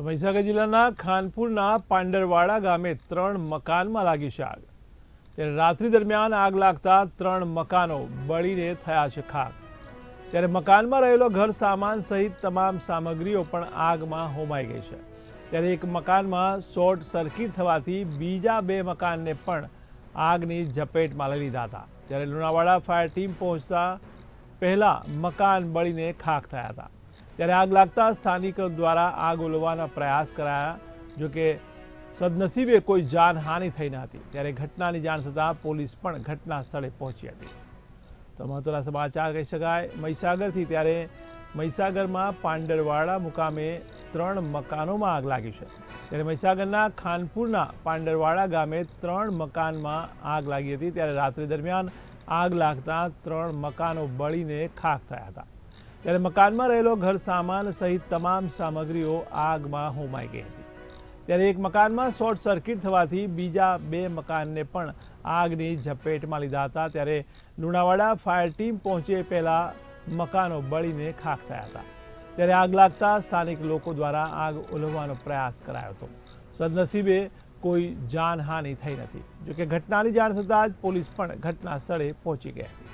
તો મહીસાગર જિલ્લાના ખાનપુરના પાંડરવાડા ગામે ત્રણ મકાનમાં લાગી છે આગ ત્યારે રાત્રિ દરમિયાન આગ લાગતા ત્રણ મકાનો બળીને થયા છે ખાક. ત્યારે મકાનમાં રહેલો ઘર સામાન સહિત તમામ સામગ્રીઓ પણ આગમાં હોમાઈ ગઈ છે. ત્યારે એક મકાનમાં શોર્ટ સર્કિટ થવાથી બીજા બે મકાનને પણ આગની ઝપેટમાં લઈ લીધા હતા. ત્યારે લુણાવાડા ફાયર ટીમ પહોંચતા પહેલાં મકાન બળીને ખાખ થયા હતા. ત્યારે આગ લાગતા સ્થાનિકો દ્વારા આગ ઓલવવાના પ્રયાસ કરાયા, જો કે સદનસીબે કોઈ જાનહાનિ થઈ ન હતી. ત્યારે ઘટનાની જાણ થતાં પોલીસ પણ ઘટના સ્થળે પહોંચી હતી. તો મહત્વના સમાચાર કહી શકાય, મહીસાગરથી ત્યારે મહીસાગરમાં પાંડરવાડા મુકામે ત્રણ મકાનોમાં આગ લાગી છે. ત્યારે મહીસાગરના ખાનપુરના પાંડરવાડા ગામે ત્રણ મકાનમાં આગ લાગી હતી. ત્યારે રાત્રિ દરમિયાન આગ લાગતા ત્રણ મકાનો બળીને ખાખ થયા હતા. ત્યારે મકાનમાં રહેલો ઘર સામાન સહિત તમામ સામગ્રીઓ આગમાં હોમાઈ ગઈ હતી. ત્યારે એક મકાનમાં શોર્ટ સર્કિટ થવાથી બીજા બે મકાનને પણ આગની ઝપેટમાં લીધા હતા. ત્યારે લુણાવાડા ફાયર ટીમ પહોંચે પહેલાં મકાનો બળીને ખાખ થયા હતા. ત્યારે આગ લાગતા સ્થાનિક લોકો દ્વારા આગ ઓલવવાનો પ્રયાસ કરાયો હતો. સદનસીબે કોઈ જાનહાનિ થઈ નથી. જોકે ઘટનાની જાણ થતાં જ પોલીસ પણ ઘટના સ્થળે પહોંચી ગઈ હતી.